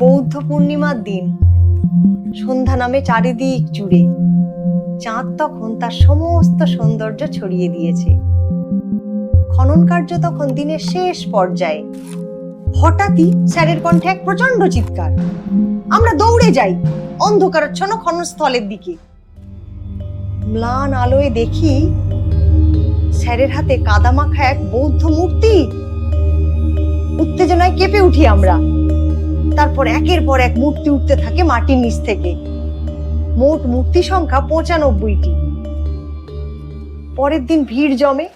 বৌদ্ধ পূর্ণিমার দিন। সন্ধ্যা নামে চারিদিক জুড়ে। চাঁদ তখন তার সমস্ত সৌন্দর্য ছড়িয়ে দিয়েছে। খনন কার্য তখন দিনের শেষ পর্যায়ে। হঠাৎই স্যারের কণ্ঠে এক প্রচণ্ড চিৎকার। আমরা দৌড়ে যাই অন্ধকারাচ্ছন্ন খননস্থলের দিকে। ম্লান আলোয় দেখি স্যারের হাতে কাদামাখা এক বৌদ্ধ মূর্তি। উত্তেজনায় কেঁপে উঠি আমরা। তারপর একের পর এক মূর্তি উঠতে থাকে মাটির নিচ থেকে। মোট মূর্তি সংখ্যা পঁচানব্বইটি। পরের দিন ভিড় জমে।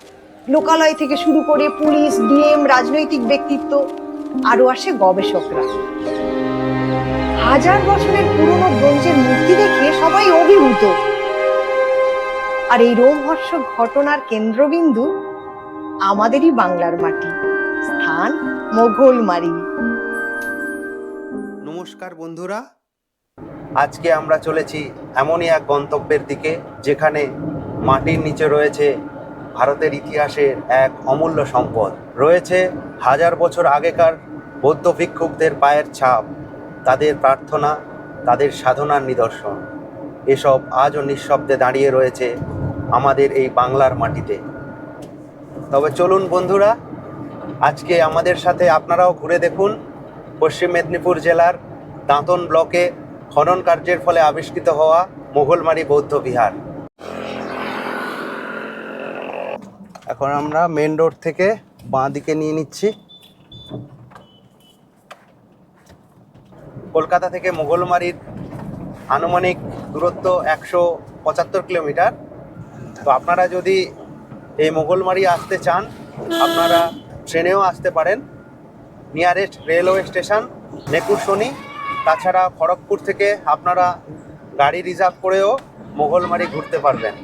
লোকালয় থেকে শুরু করে পুলিশ, ডিএম, রাজনৈতিক ব্যক্তিত্ব আরও আসে গবেষকরা। হাজার বছরের পুরনো ব্রোঞ্জের মূর্তি দেখে সবাই অভিভূত। আর এই রোমহর্ষক ঘটনার কেন্দ্রবিন্দু আমাদেরই বাংলার মাটি। স্থান মোগলমারি নমস্কার বন্ধুরা। আজকে আমরা চলেছি এমনই এক গন্তব্যের দিকে, যেখানে মাটির নিচে রয়েছে ভারতের ইতিহাসের এক অমূল্য সম্পদ। রয়েছে হাজার বছর আগেকার বৌদ্ধ ভিক্ষুকদের পায়ের ছাপ, তাদের প্রার্থনা, তাদের সাধনার নিদর্শন। এসব আজও নিঃশব্দে দাঁড়িয়ে রয়েছে আমাদের এই বাংলার মাটিতে। তবে চলুন বন্ধুরা, আজকে আমাদের সাথে আপনারাও ঘুরে দেখুন পশ্চিম মেদিনীপুর জেলার দাঁতন ব্লকে খনন কার্যের ফলে আবিষ্কৃত হওয়া মোগলমারি বৌদ্ধ বিহার। এখন আমরা মেন রোড থেকে বাঁ দিকে নিয়ে নিচ্ছি। কলকাতা থেকে মোগলমারির আনুমানিক দূরত্ব একশো পঁচাত্তর কিলোমিটার। তো আপনারা যদি এই মোগলমারি আসতে চান, আপনারা ট্রেনেও আসতে পারেন। নিয়ারেস্ট রেলওয়ে স্টেশন নেকুরশনি তাছাড়া খড়গপুর থেকে আপনারা গাড়ি রিজার্ভ করেও মোগলমারি ঘুরতে পারবেন।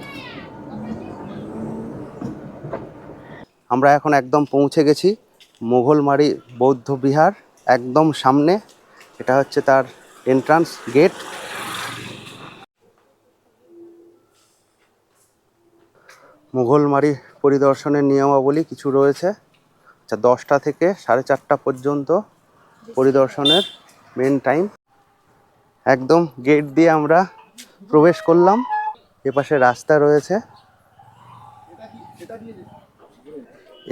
আমরা এখন একদম পৌঁছে গেছি মোগলমারি বৌদ্ধ বিহার একদম সামনে। এটা হচ্ছে তার এন্ট্রান্স গেট মুঘলমারি পরিদর্শনের নিয়মাবলী কিছু রয়েছে। আচ্ছা দশটা থেকে সাড়ে চারটা পর্যন্ত পরিদর্শনের মেন টাইম একদম গেট দিয়ে আমরা প্রবেশ করলাম। এপাশে রাস্তা রয়েছে।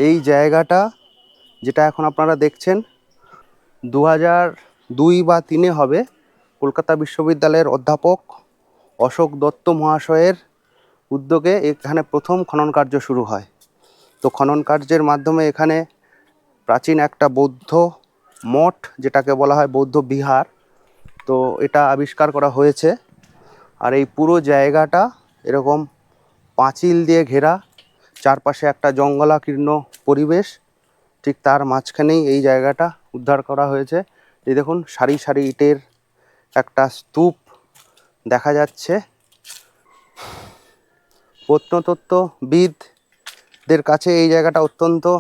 এই জায়গাটা, যেটা এখন আপনারা দেখছেন দু দুই বা তিনে হবে। কলকাতা বিশ্ববিদ্যালয়ের অধ্যাপক অশোক দত্ত মহাশয়ের উদ্যোগে এখানে প্রথম খনন কার্য শুরু হয়। তো খনন কার্যের মাধ্যমে এখানে প্রাচীন একটা বৌদ্ধ মঠ, যেটাকে বলা হয় বৌদ্ধ বিহার। তো এটা আবিষ্কার করা হয়েছে। আর এই পুরো জায়গাটা এরকম পাঁচিল দিয়ে ঘেরা, চারপাশে একটা জঙ্গলাকীর্ণ পরিবেশ। ঠিক তার মাঝখানেই এই জায়গাটা উদ্ধার করা হয়েছে। এই দেখুন, সারি সারি ইটের একটা স্তূপ দেখা যাচ্ছে। প্রত্নতত্ত্ববিদদের কাছে এই জায়গাটা অত্যন্ত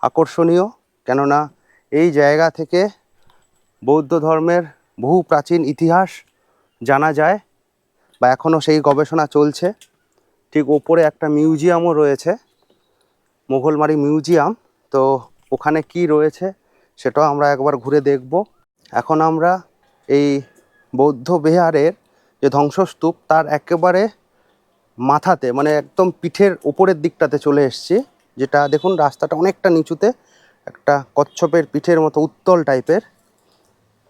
আকর্ষণীয়। কেননা এই জায়গা থেকে বৌদ্ধ ধর্মের বহু প্রাচীন ইতিহাস জানা যায় বা এখনও সেই গবেষণা চলছে। ঠিক ওপরে একটা মিউজিয়ামও রয়েছে, মোঘলমারি মিউজিয়াম। তো ওখানে কি রয়েছে সেটাও আমরা একবার ঘুরে দেখব। এখন আমরা এই বৌদ্ধ বিহারের যে ধ্বংসস্তূপ, তার একেবারে মাথাতে মানে একদম পিঠের ওপরের দিকটাতে চলে এসেছি। যেটা দেখুন, রাস্তাটা অনেকটা নিচুতে একটা কচ্ছপের পিঠের মতো উত্তল টাইপের।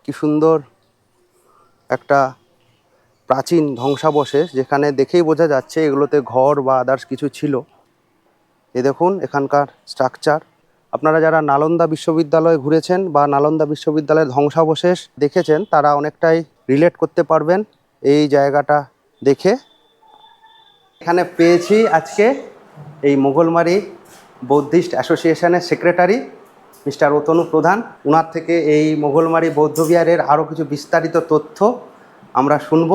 কি সুন্দর একটা প্রাচীন ধ্বংসাবশেষ, যেখানে দেখেই বোঝা যাচ্ছে এগুলোতে ঘর বা আদার্স কিছু ছিল। এ দেখুন, এখানকার স্ট্রাকচার আপনারা যারা নালন্দা বিশ্ববিদ্যালয়ে ঘুরেছেন বা নালন্দা বিশ্ববিদ্যালয়ের ধ্বংসাবশেষ দেখেছেন, তারা অনেকটাই রিলেট করতে পারবেন এই জায়গাটা দেখে। এখানে পেয়েছি আজকে এই মোগলমারি বৌদ্ধিস্ট অ্যাসোসিয়েশনের সেক্রেটারি মিস্টার অতনু প্রধান। ওনার থেকে এই মোগলমারি বৌদ্ধবিহারের আরও কিছু বিস্তারিত তথ্য আমরা শুনব।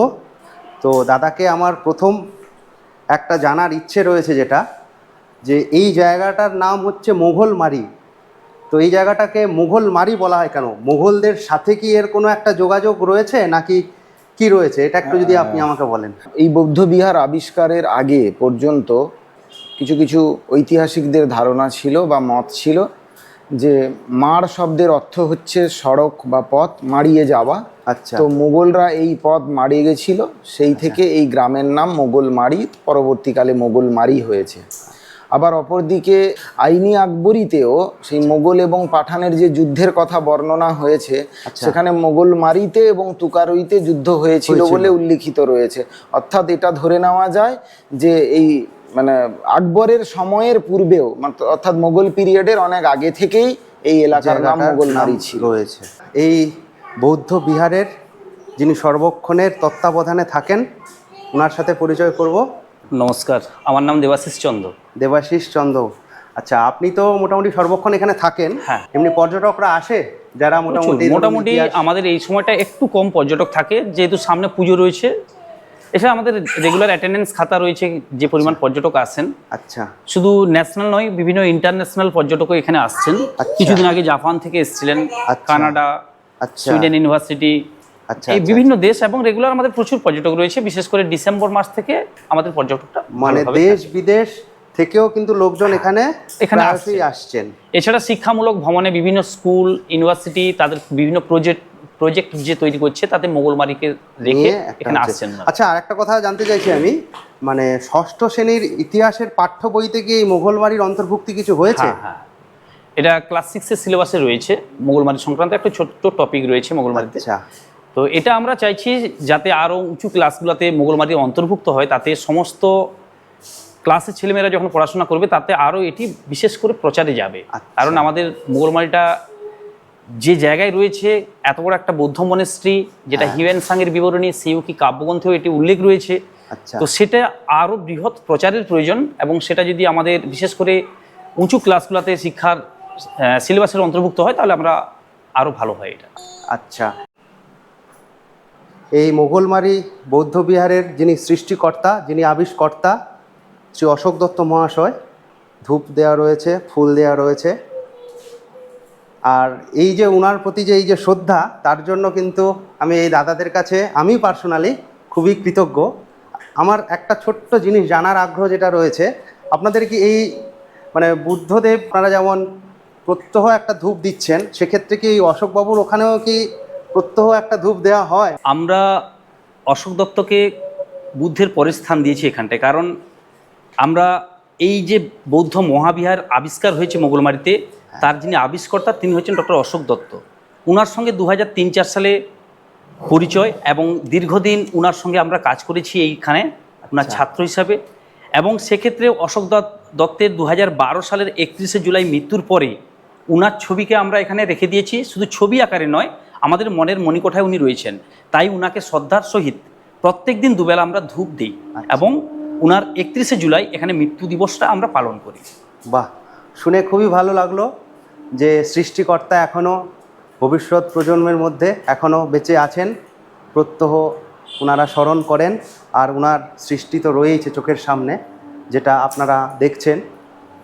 তো দাদাকে আমার প্রথম একটা জানার ইচ্ছে রয়েছে যেটা, যে এই জায়গাটার নাম হচ্ছে মোগলমারি তো এই জায়গাটাকে মোগলমারি বলা হয় কেন? মোঘলদের সাথে কি এর কোনো একটা যোগাযোগ রয়েছে নাকি কি রয়েছে? এটা একটু যদি আপনি আমাকে বলেন। এই বৌদ্ধ বিহার আবিষ্কারের আগে পর্যন্ত কিছু কিছু ঐতিহাসিকদের ধারণা ছিল বা মত ছিল। যে মার শব্দের অর্থ হচ্ছে সড়ক বা পথ মাড়িয়ে যাওয়া। আচ্ছা। তো মোগলরা এই পথ মারিয়ে গেছিল সেই থেকে এই গ্রামের নাম মোগল মারি পরবর্তীকালে মোগল মারি হয়েছে। আবার অপরদিকে আইনি আকবরীতেও সেই মোগল এবং পাঠানের যে যুদ্ধের কথা বর্ণনা হয়েছে আচ্ছা। সেখানে মোগল মারিতে এবং তুকারইতে যুদ্ধ হয়েছিল। বলে উল্লিখিত রয়েছে। অর্থাৎ এটা ধরে নেওয়া যায় যে এই মানে আকবরের সময়ের পূর্বেও মাত্র- অর্থাৎ মোগল পিরিয়ডের অনেক আগে থেকেই এই এলাকার নাম মোগল নাম ছিল। রয়েছে। এই বৌদ্ধ বিহারের যিনি সর্বক্ষণের তত্ত্বাবধানে থাকেন ওনার সাথে পরিচয় করব। নমস্কার আমার নাম দেবাশিস চন্দ্র। দেবাশিস চন্দ্র আচ্ছা আপনি তো মোটামুটি সর্বক্ষণ এখানে থাকেন। হ্যাঁ। এমনি পর্যটকরা আসে? যারা মোটামুটি মোটামুটি আমাদের এই সময়টা একটু কম পর্যটক থাকে যেহেতু সামনে পুজো রয়েছে এছাড়া আমাদের রেগুলার অ্যাটেন্ডেন্স খাতা রয়েছে যে পরিমাণ পর্যটক আসেন। আচ্ছা। শুধু ন্যাশনাল নয় বিভিন্ন ইন্টারন্যাশনাল পর্যটকও এখানে আসছেন। আচ্ছা। কিছুদিন আগে জাপান থেকে এসেছিলেন আচ্ছা। কানাডা আচ্ছা। সুইডেন ইউনিভার্সিটি আচ্ছা এই আচ্ছা। বিভিন্ন দেশ এবং রেগুলার আমাদের প্রচুর পর্যটক রয়েছে বিশেষ করে ডিসেম্বর মাস থেকে আমাদের পর্যটকটা মানে দেশ বিদেশ থেকেও কিন্তু লোকজন এখানে এখানে প্রায়শই আসছেন। এছাড়া শিক্ষামূলক ভ্রমণে বিভিন্ন স্কুল ইউনিভার্সিটি তাদের বিভিন্ন প্রজেক্ট প্রজেক্ট যে তৈরি করছে তাতে মোগলমারিকে রেখে এখানে আসছেন না। আচ্ছা আর একটা কথা জানতে চাইছি আমি। মানে ষষ্ঠ শ্রেণির ইতিহাসের পাঠ্য বইতে কি এই মোগলবাড়ির অন্তর্ভুক্তি কিছু হয়েছে? হ্যাঁ হ্যাঁ। এটা ক্লাস সিক্সের সিলেবাসে রয়েছে মোগলমারি সংক্রান্ত একটা ছোট্ট টপিক রয়েছে মোগলমারিতে আচ্ছা। তো এটা আমরা চাইছি যাতে আরও উঁচু ক্লাসগুলোতে মোগলমারি অন্তর্ভুক্ত হয় তাতে সমস্ত ক্লাসের ছেলেমেয়েরা যখন পড়াশোনা করবে তাতে আরও এটি বিশেষ করে প্রচারে যাবে। আচ্ছা। কারণ আমাদের মোগলমারিটা যে জায়গায় রয়েছে এত বড় একটা বৌদ্ধ মনেস্ট্রি যেটা হ্যাঁ। হিউয়েন সাংয়ের বিবরণী সিউকি কাব্যগ্রন্থেও এটি উল্লেখ রয়েছে। আচ্ছা। তো সেটা আরও বৃহৎ প্রচারের প্রয়োজন এবং সেটা যদি আমাদের বিশেষ করে উঁচু ক্লাসগুলোতে শিক্ষার সিলেবাসের অন্তর্ভুক্ত হয় তাহলে আমরা আরও ভালো হয় এটা। আচ্ছা। এই মোগলমারি বৌদ্ধ বিহারের যিনি সৃষ্টিকর্তা যিনি আবিষ্কর্তা শ্রী অশোক দত্ত মহাশয় ধূপ দেওয়া রয়েছে ফুল দেওয়া রয়েছে। আর এই যে ওনার প্রতি যে এই যে শ্রদ্ধা, তার জন্য কিন্তু আমি এই দাদাদের কাছে, আমি পার্সোনালি খুবই কৃতজ্ঞ। আমার একটা ছোট্ট জিনিস জানার আগ্রহ যেটা রয়েছে, আপনাদের কি এই মানে বুদ্ধদেব আপনারা যেমন প্রত্যহ একটা ধূপ দিচ্ছেন, সেক্ষেত্রে কি এই অশোকবাবুর ওখানেও কি প্রত্যহ একটা ধূপ দেওয়া হয়? আমরা অশোক দত্তকে বুদ্ধের পরের স্থান দিয়েছি এখানটায়, কারণ আমরা এই যে বৌদ্ধ মহাবিহার আবিষ্কার হয়েছে মোগলমারিতে তার যিনি আবিষ্কর্তা তিনি হচ্ছেন ডক্টর অশোক দত্ত। উনার সঙ্গে দু হাজার তিন চার সালে পরিচয় এবং দীর্ঘদিন উনার সঙ্গে আমরা কাজ করেছি এইখানে উনার আচ্ছা। ছাত্র হিসাবে। এবং সেক্ষেত্রে অশোক দত্ত- দত্তের দু হাজার বারো সালের একত্রিশে জুলাই মৃত্যুর পরে উনার ছবিকে আমরা এখানে রেখে দিয়েছি। শুধু ছবি আকারে নয় আমাদের মনের মণিকোঠায় উনি রয়েছেন। তাই উনাকে শ্রদ্ধার সহিত প্রত্যেক দিন দুবেলা আমরা ধূপ দিই আচ্ছা। এবং উনার একত্রিশে জুলাই এখানে মৃত্যু দিবসটা আমরা পালন করি। বাহ শুনে খুবই ভালো লাগল। যে সৃষ্টিকর্তা এখনও ভবিষ্যৎ প্রজন্মের মধ্যে এখনও বেঁচে আছেন, প্রত্যহ ওনারা স্মরণ করেন, আর ওনার সৃষ্টি তো রয়েইছে চোখের সামনে, যেটা আপনারা দেখছেন।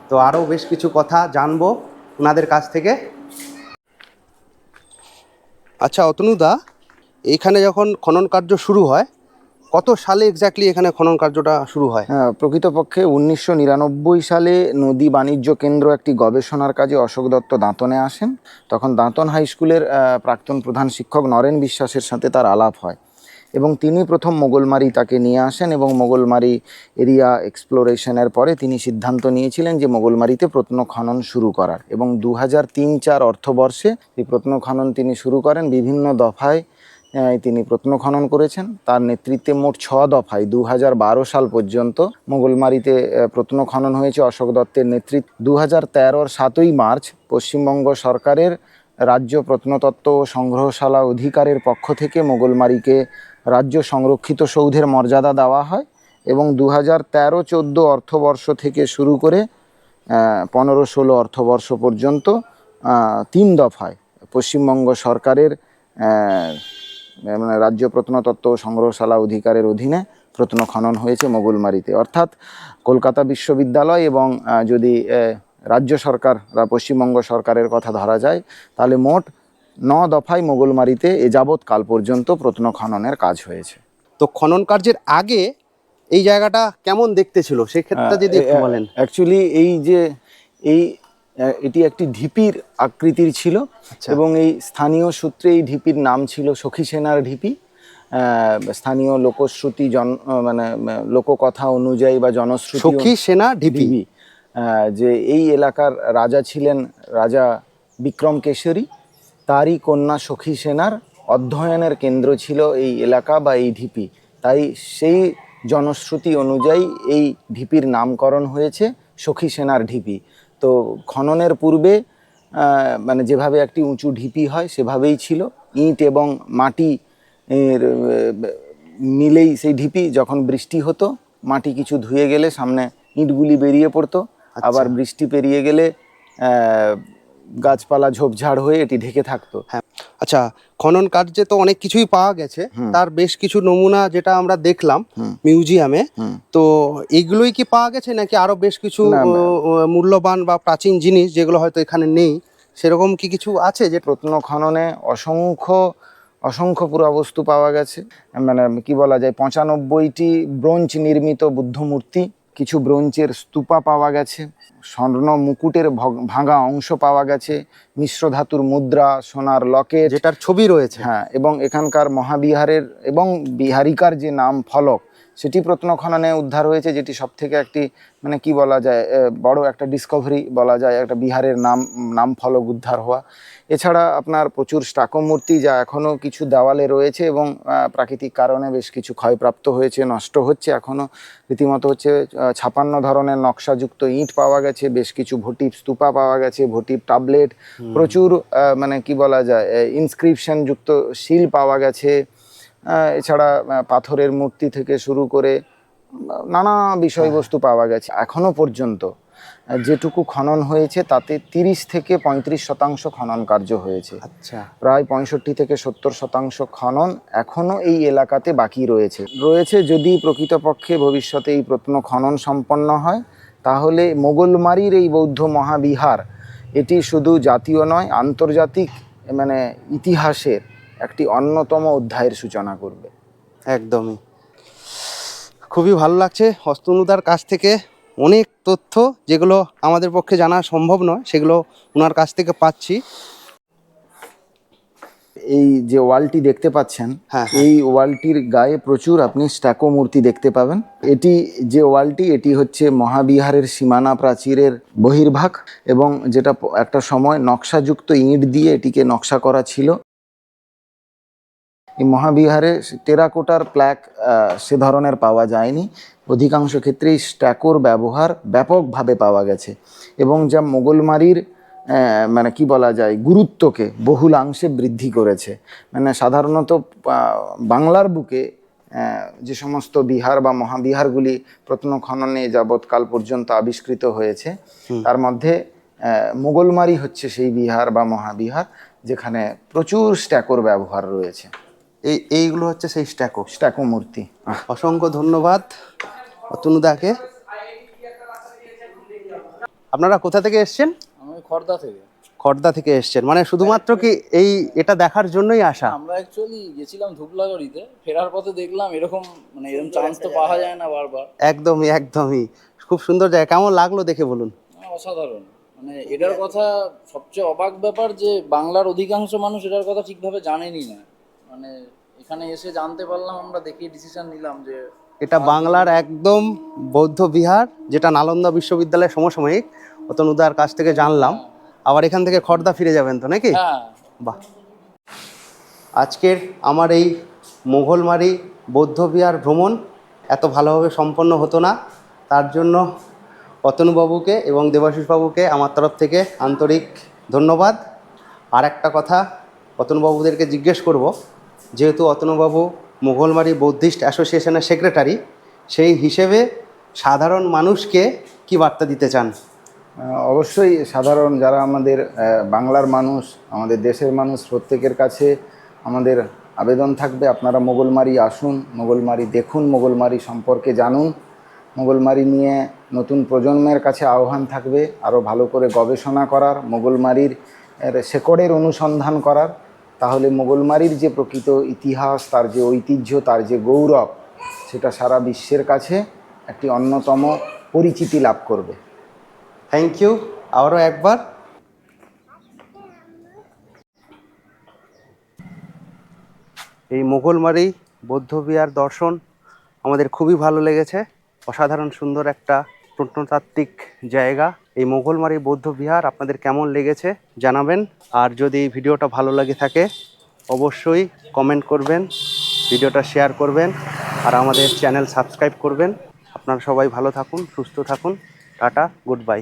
তো আরও বেশ কিছু কথা জানব ওনাদের কাছ থেকে। আচ্ছা অতনুদা এইখানে যখন খনন কার্য শুরু হয় কত সালে এক্স্যাক্টলি এখানে খনন কার্যটা শুরু হয়? হ্যাঁ, প্রকৃতপক্ষে উনিশশো নিরানব্বই সালে নদী বাণিজ্য কেন্দ্র একটি গবেষণার কাজে অশোক দত্ত দাঁতনে আসেন। তখন দাঁতন হাই স্কুলের প্রাক্তন প্রধান শিক্ষক নরেন বিশ্বাসের সাথে তার আলাপ হয় এবং তিনি প্রথম মোগলমারি তাকে নিয়ে আসেন এবং মোগলমারি এরিয়া এক্সপ্লোরেশনের পরে তিনি সিদ্ধান্ত নিয়েছিলেন যে মোগলমারিতে প্রত্ন খনন শুরু করার এবং দু হাজার তিন চার অর্থবর্ষে এই প্রত্ন খনন তিনি শুরু করেন বিভিন্ন দফায় তিনি প্রত্ন খনন করেছেন। তার নেতৃত্বে মোট ছ দফায় দু হাজার বারো সাল পর্যন্ত মোগলমারিতে প্রত্ন খনন হয়েছে অশোক দত্তের নেতৃত্ব। দু হাজার তেরোর সাতই মার্চ পশ্চিমবঙ্গ সরকারের রাজ্য প্রত্নতত্ত্ব ও সংগ্রহশালা অধিকারের পক্ষ থেকে মোগলমারিকে রাজ্য সংরক্ষিত সৌধের মর্যাদা দেওয়া হয় এবং দু হাজার তেরো চোদ্দ অর্থবর্ষ থেকে শুরু করে পনেরো ষোলো অর্থবর্ষ পর্যন্ত তিন দফায় পশ্চিমবঙ্গ সরকারের মানে রাজ্য প্রত্নতত্ত্ব সংগ্রহশালা অধিকারের অধীনে প্রত্ন খনন হয়েছে মোগলমারিতে। অর্থাৎ কলকাতা বিশ্ববিদ্যালয় এবং যদি রাজ্য সরকার বা পশ্চিমবঙ্গ সরকারের কথা ধরা যায় তাহলে মোট ন দফায় মোগলমারিতে এ যাবৎ কাল পর্যন্ত প্রত্ন খননের কাজ হয়েছে। তো খনন কার্যের আগে এই জায়গাটা কেমন দেখতে ছিল? সেক্ষেত্রে যদি বলেন। অ্যাকচুয়ালি এই যে এই এটি একটি ঢিপির আকৃতির ছিল আচ্ছা। এবং এই স্থানীয় সূত্রে এই ঢিপির নাম ছিল সখী সেনার ঢিপি। স্থানীয় লোকশ্রুতি জন মানে লোককথা অনুযায়ী বা জনশ্রুতি সখী সেনা ঢিপি। ঢিপি যে এই এলাকার রাজা ছিলেন রাজা বিক্রম কেশরী। তারই কন্যা সখী সেনার অধ্যয়নের কেন্দ্র ছিল এই এলাকা বা এই ঢিপি। তাই সেই জনশ্রুতি অনুযায়ী এই ঢিপির নামকরণ হয়েছে সখী সেনার ঢিপি। তো খননের পূর্বে মানে যেভাবে একটি উঁচু ঢিপি হয় সেভাবেই ছিল। ইট এবং মাটি এর মিলেই সেই ঢিপি। যখন বৃষ্টি হতো মাটি কিছু ধুয়ে গেলে সামনে ইটগুলি বেরিয়ে পড়তো। আবার বৃষ্টি পেরিয়ে গেলে গাছপালা ঝোপঝাড় হয়ে এটি ঢেকে থাকতো। হ্যাঁ। আচ্ছা খনন কার্যে তো অনেক কিছুই পাওয়া গেছে। তার বেশ কিছু নমুনা যেটা আমরা দেখলাম মিউজিয়ামে। তো এগুলোই কি পাওয়া গেছে নাকি আরও বেশ কিছু মূল্যবান বা প্রাচীন জিনিস যেগুলো হয়তো এখানে নেই? সেরকম কি কিছু আছে যে প্রত্ন খননে অসংখ্য অসংখ্য পুরাবস্তু পাওয়া গেছে? মানে কি বলা যায় পঁচানব্বইটি ব্রোঞ্জ নির্মিত বুদ্ধ মূর্তি কিছু ব্রোঞ্চের স্তূপা পাওয়া গেছে স্বর্ণ মুকুটের ভাঙা অংশ পাওয়া গেছে মিশ্র ধাতুর মুদ্রা সোনার লকে যেটার ছবি রয়েছে। হ্যাঁ এবং এখানকার মহাবিহারের এবং বিহারিকার যে নাম ফলক সেটি প্রত্নখননে উদ্ধার হয়েছে যেটি সব থেকে একটি মানে কি বলা যায় বড় একটা ডিসকভারি বলা যায় একটা বিহারের নাম নাম ফলক উদ্ধার হওয়া। এছাড়া আপনার প্রচুর স্টাকো মূর্তি যা এখনও কিছু দেওয়ালে রয়েছে এবং প্রাকৃতিক কারণে বেশ কিছু ক্ষয়প্রাপ্ত হয়েছে নষ্ট হচ্ছে এখনও রীতিমতো হচ্ছে ছাপান্ন ধরনের নকশাযুক্ত ইট পাওয়া গেছে বেশ কিছু ভটিপ স্তূপা পাওয়া গেছে ভটিপ টাবলেট প্রচুর মানে কি বলা যায় ইনস্ক্রিপশন যুক্ত শিল পাওয়া গেছে এছাড়া পাথরের মূর্তি থেকে শুরু করে নানা বিষয়বস্তু পাওয়া গেছে। এখনও পর্যন্ত যেটুকু খনন হয়েছে তাতে তিরিশ থেকে পঁয়ত্রিশ শতাংশ খনন কার্য হয়েছে। আচ্ছা। প্রায় পঁয়ষট্টি থেকে সত্তর শতাংশ খনন এখনও এই এলাকাতে বাকি রয়েছে। রয়েছে যদি প্রকৃতপক্ষে ভবিষ্যতে এই প্রত্ন খনন সম্পন্ন হয় তাহলে মোগলমারির এই বৌদ্ধ মহাবিহার এটি শুধু জাতীয় নয় আন্তর্জাতিক মানে ইতিহাসের একটি অন্যতম অধ্যায়ের সূচনা করবে। একদমই। খুবই ভালো লাগছে। হস্তনুদার কাছ থেকে অনেক তথ্য যেগুলো আমাদের পক্ষে জানা সম্ভব নয় সেগুলো ওনার কাছ থেকে পাচ্ছি। এই যে ওয়ালটি দেখতে পাচ্ছেন হ্যাঁ, এই ওয়ালটির গায়ে প্রচুর আপনি স্ট্যাকো মূর্তি দেখতে পাবেন। এটি যে ওয়ালটি এটি হচ্ছে মহাবিহারের সীমানা প্রাচীরের বহির্ভাগ এবং যেটা একটা সময় নকশাযুক্ত ইট দিয়ে এটিকে নকশা করা ছিল। এই মহাবিহারে টেরাকোটার প্ল্যাক সে ধরনের পাওয়া যায়নি। অধিকাংশ ক্ষেত্রেই স্ট্যাকোর ব্যবহার ব্যাপকভাবে পাওয়া গেছে। এবং যা মোগলমারির মানে কি বলা যায় গুরুত্বকে বহুলাংশে বৃদ্ধি করেছে। মানে সাধারণত বাংলার বুকে যে সমস্ত বিহার বা মহাবিহারগুলি প্রত্নখননে যাবৎকাল পর্যন্ত আবিষ্কৃত হয়েছে তার মধ্যে মোগলমারি হচ্ছে সেই বিহার বা মহাবিহার যেখানে প্রচুর স্ট্যাকোর ব্যবহার রয়েছে। এই এইগুলো হচ্ছে সেই স্ট্যাকো। স্ট্যাকো মূর্তি। অসংখ্য ধন্যবাদ অতনুদাকে। আপনারা কোথা থেকে এসছেন? আমি খর্দা থেকে। খড়দা থেকে এসছেন। মানে শুধুমাত্র কি এই এটা দেখার জন্যই আসা? আমরা অ্যাকচুয়ালি গেছিলাম ধূপলাগড়িতে ফেরার পথে দেখলাম এরকম মানে এরকম চান্স তো পাওয়া যায় না বারবার। একদমই একদমই। খুব সুন্দর জায়গা। কেমন লাগল দেখে বলুন? হ্যাঁ, অসাধারণ। মানে এটার কথা সবচেয়ে অবাক ব্যাপার যে বাংলার অধিকাংশ মানুষ এটার কথা ঠিকভাবে জানেনই না। মানে এখানে এসে জানতে পারলাম আমরা দেখে ডিসিশন নিলাম যে এটা বাংলার একদম বৌদ্ধ বিহার যেটা নালন্দা বিশ্ববিদ্যালয়ের সমসাময়িক অতনুদার কাছ থেকে জানলাম। আবার এখান থেকে খড়দা ফিরে যাবেন তো নাকি? হ্যাঁ। বাহ। আজকের আমার এই মোঘলমারি বৌদ্ধবিহার ভ্রমণ এত ভালোভাবে সম্পন্ন হতো না। তার জন্য অতনুবাবুকে এবং দেবাশিসবাবুকে আমার তরফ থেকে আন্তরিক ধন্যবাদ। আর একটা কথা অতনুবাবুদেরকে জিজ্ঞেস করব যেহেতু অতনুবাবু মোঘলমারি বৌদ্ধিস্ট অ্যাসোসিয়েশনের সেক্রেটারি, সেই হিসেবে সাধারণ মানুষকে কি বার্তা দিতে চান? অবশ্যই সাধারণ যারা আমাদের বাংলার মানুষ, আমাদের দেশের মানুষ, প্রত্যেকের কাছে আমাদের আবেদন থাকবে। আপনারা মোগলমারি আসুন মোগলমারি দেখুন মোগলমারি সম্পর্কে জানুন। মোগলমারি নিয়ে নতুন প্রজন্মের কাছে আহ্বান থাকবে আরও ভালো করে গবেষণা করার মোগলমারির শেকড়ের অনুসন্ধান করার। তাহলে মোগলমারির যে প্রকৃত ইতিহাস, তার যে ঐতিহ্য, তার যে গৌরব, সেটা সারা বিশ্বের কাছে একটি অন্যতম পরিচিতি লাভ করবে। থ্যাংক ইউ আবারও একবার। এই মোগলমারি বৌদ্ধবিহার দর্শন আমাদের খুবই ভালো লেগেছে। অসাধারণ সুন্দর একটা প্রত্নতাত্ত্বিক জায়গা। এই মোগলমারি বৌদ্ধ বিহার আপনাদের কেমন লেগেছে জানাবেন। আর যদি ভিডিওটা ভালো লাগে থাকে, অবশ্যই কমেন্ট করবেন, ভিডিওটা শেয়ার করবেন, আর আমাদের চ্যানেল সাবস্ক্রাইব করবেন। আপনারা সবাই ভালো থাকুন, সুস্থ থাকুন, টাটা গুড বাই